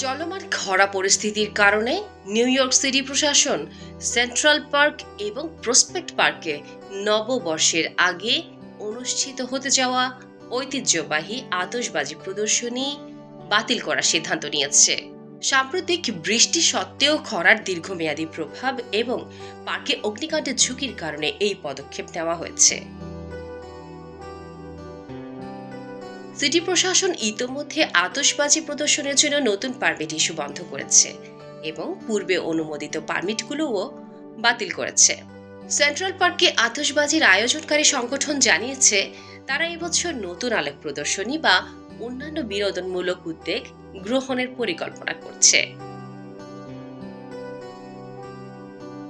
চলমান খরা পরিস্থিতির কারণে নিউ ইয়র্ক সিটি প্রশাসন, সেন্ট্রাল পার্ক এবং প্রসপেক্ট পার্কে নববর্ষের আগে অনুষ্ঠিত হতে যাওয়া ঐতিহ্যবাহী আতশবাজি প্রদর্শনী বাতিল করার সিদ্ধান্ত নিয়েছে। সাম্প্রতিক বৃষ্টি সত্ত্বেও খরার দীর্ঘমেয়াদী প্রভাব এবং পার্কে অগ্নিকাণ্ডের ঝুঁকির কারণে এই পদক্ষেপ নেওয়া হয়েছে। সিটি প্রশাসন ইতোমধ্যে আতশবাজি প্রদর্শনের জন্য নতুন পারমিট ইস্যু বন্ধ করেছে এবং পূর্বে অনুমোদিত পারমিটগুলোও বাতিল করেছে। সেন্ট্রাল পার্কে আতশবাজির আয়োজনকারী সংগঠন জানিয়েছে, তারা এবছর নতুন আলোক প্রদর্শনী বা অন্যান্য বিনোদনমূলক উদ্যোগ গ্রহণের পরিকল্পনা করছে।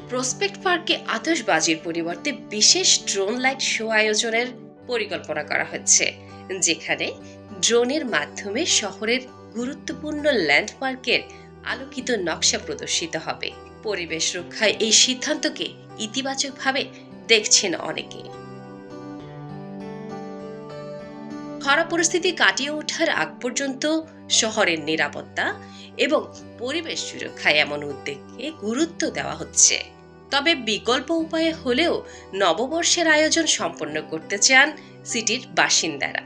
প্রসপেক্ট পার্কে আতশবাজির পরিবর্তে বিশেষ ড্রোন লাইট শো আয়োজনের পরিকল্পনা করা হচ্ছে। যেখানে ড্রোনের মাধ্যমে শহরের গুরুত্বপূর্ণ ল্যান্ডমার্কের আলোকিত নকশা প্রদর্শিত হবে। পরিবেশ রক্ষায় এই সিদ্ধান্তকে ইতিবাচকভাবে দেখছেন অনেকে। খরা পরিস্থিতি কাটিয়ে ওঠার আগ পর্যন্ত শহরের নিরাপত্তা এবং পরিবেশ সুরক্ষায় এমন উদ্যোগকে গুরুত্ব দেওয়া হচ্ছে। তবে বিকল্প উপায়ে হলেও নববর্ষের আয়োজন সম্পন্ন করতে চান সিটির বাসিন্দারা।